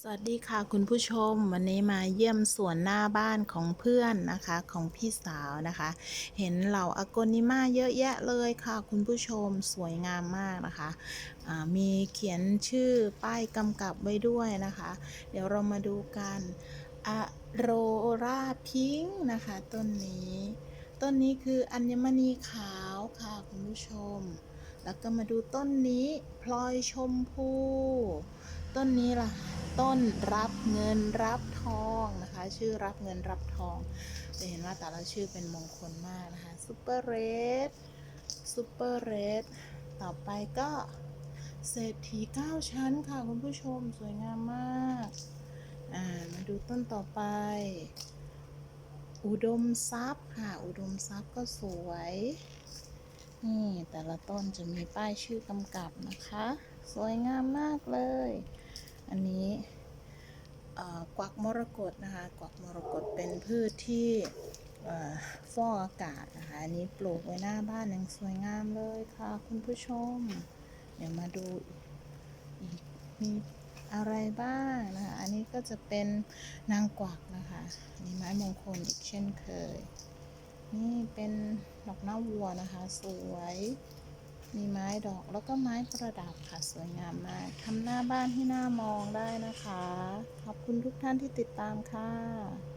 สวัสดีค่ะคุณผู้ชม วันนี้มาเยี่ยมสวนหน้าบ้านของเพื่อนนะคะของพี่สาวนะคะ เห็นเหล่าอากนิมาเยอะแยะเลยค่ะคุณผู้ชมสวยงามมากนะคะมีเขียนชื่อป้ายกำกับไว้ด้วยนะคะ เดี๋ยวเรามาดูกันอะโรราพิงค์นะคะต้นนี้ ต้นนี้คืออัญมณีขาวค่ะคุณผู้ชม แล้วก็มาดูต้นนี้พลอยชมพู ต้นนี้ล่ะ ต้นรับเงินรับทองนะคะ ชื่อรับเงินรับทอง จะเห็นว่าแต่ละชื่อเป็นมงคลมากนะคะซูเปอร์เรดซูเปอร์เรดต่อไปก็เศรษฐีเก้าชั้นค่ะคุณผู้ชมสวยงามมากมาดูต้นต่อไป อุดมทรัพย์ค่ะ อุดมทรัพย์ก็สวย นี่แต่ละต้นจะมีป้ายชื่อกำกับนะคะ สวยงามมากเลย กวักมรกตนะคะกวักมรกตเป็นพืชที่ฟอกอากาศนะคะอันนี้ปลูกไว้หน้าบ้านยังสวยงามเลยค่ะ คุณผู้ชม เดี๋ยวมาดูอีกมีอะไรบ้างนะคะอันนี้ก็จะเป็นนางกวักนะคะมีไม้มงคลอีกเช่นเคย นี่เป็นดอกหน้าวัวนะคะ สวย มีไม้ดอกแล้วก็ไม้ประดับค่ะสวยงามมากทำหน้าบ้านให้หน้ามองได้นะคะ ขอบคุณทุกท่านที่ติดตามค่ะ